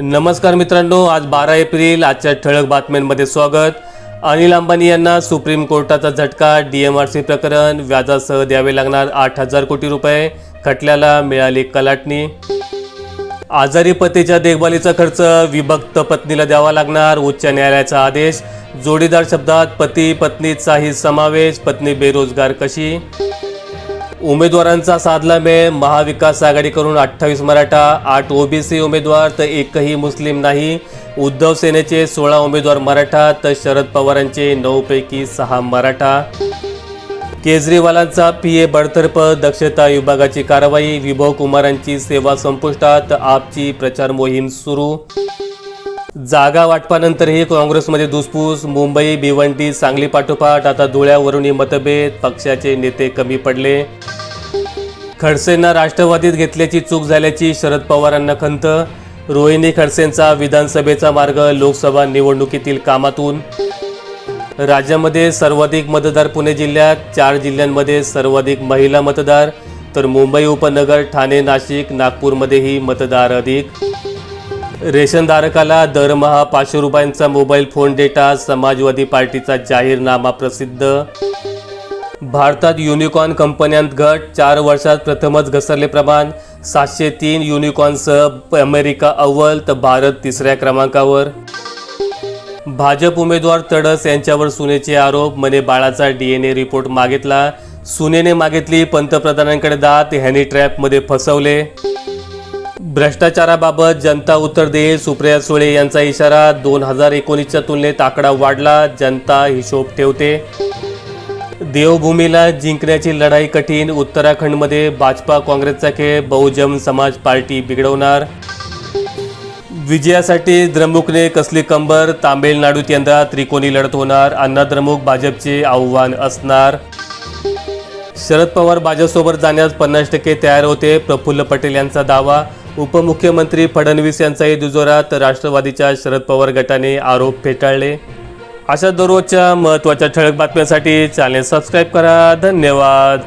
नमस्कार मित्रांनो आज बारा एप्रिल आजच्या ठळक बातम्यांमध्ये स्वागत. अनिल अंबानी यांना सुप्रीम कोर्टाचा झटका डीएमआरसी प्रकरण व्याजासह द्यावे लागणार आठ हजार कोटी रुपये खटल्याला मिळाली कलाटणी. आजारी पतीच्या देखभालीचा खर्च विभक्त पत्नीला द्यावा लागणार उच्च न्यायालयाचा आदेश. जोडीदार शब्दात पती पत्नीचाही समावेश पत्नी बेरोजगार कशी? उमेदवारांचा साधला मेळ महाविकास आघाडीकडून अठ्ठावीस मराठा आठ ओबीसी उमेदवार तर एकही मुस्लिम नाही. उद्धव सेनेचे सोळा उमेदवार मराठा तर शरद पवारांचे नऊपैकी सहा मराठा. केजरीवालांचा पी ए बडतर्फ दक्षता विभागाची कारवाई विभव कुमारांची सेवा संपुष्टात आपची प्रचार मोहीम सुरू. जागा वाटपानंतरही काँग्रेसमध्ये धुसफूस मुंबई भिवंडी सांगली पाठोपाठ आता धुळ्यावरूनही मतभेद पक्षाचे नेते कमी पडले. खडसेंना राष्ट्रवादीत घेतल्याची चूक झाल्याची शरद पवारांना खंत. रोहिणी खडसेंचा विधानसभेचा मार्ग लोकसभा निवडणुकीतील कामातून. राज्यामध्ये सर्वाधिक मतदार पुणे जिल्ह्यात चार जिल्ह्यांमध्ये सर्वाधिक महिला मतदार तर मुंबई उपनगर ठाणे नाशिक नागपूरमध्येही मतदार अधिक. रेशनधारकाला दरमहा पाचशे रुपयांचा मोबाईल फोन डेटा समाजवादी पार्टीचा जाहीरनामा प्रसिद्ध. भारतात युनिकॉर्न कंपन्यांत घट चार वर्षात प्रथमच घसरले प्रमाण. सातशे तीन युनिकॉर्नसह अमेरिका अव्वल तर भारत तिसऱ्या क्रमांकावर. भाजप उमेदवार तडस यांच्यावर सुनेचे आरोप मने बाळाचा डीएनए रिपोर्ट मागितला. सुनेने मागितली पंतप्रधानांकडे दात हॅनी ट्रॅपमध्ये फसवले. भ्रष्टाचाराबाबत जनता उत्तर देईल सुप्रिया सुळे यांचा इशारा दोन हजार एकोणीसच्या तुलनेत आकडा वाढला जनता हिशोब ठेवते. देवभूमीला जिंकण्याची लढाई कठीण. उत्तराखंडमध्ये भाजपा काँग्रेसचा खेळ. बहुजन समाज पार्टी बिघडवणार. विजयासाठी द्रमुकने कसली कंबर? तामिळनाडूत यंदा त्रिकोणी लढत होणार. अण्णा द्रमुक भाजपचे आव्हान असणार. शरद पवार भाजपसोबत जाण्यास पन्नास टक्के तयार होते. प्रफुल्ल पटेल यांचा दावा. उपमुख्यमंत्री फडणवीस यांचाही दुजोरा. तर राष्ट्रवादीच्या शरद पवार गटाने आरोप फेटाळले. अशा दररोजच्या महत्त्वाच्या ठळक बातम्यांसाठी चॅनेल सबस्क्राईब करा. धन्यवाद.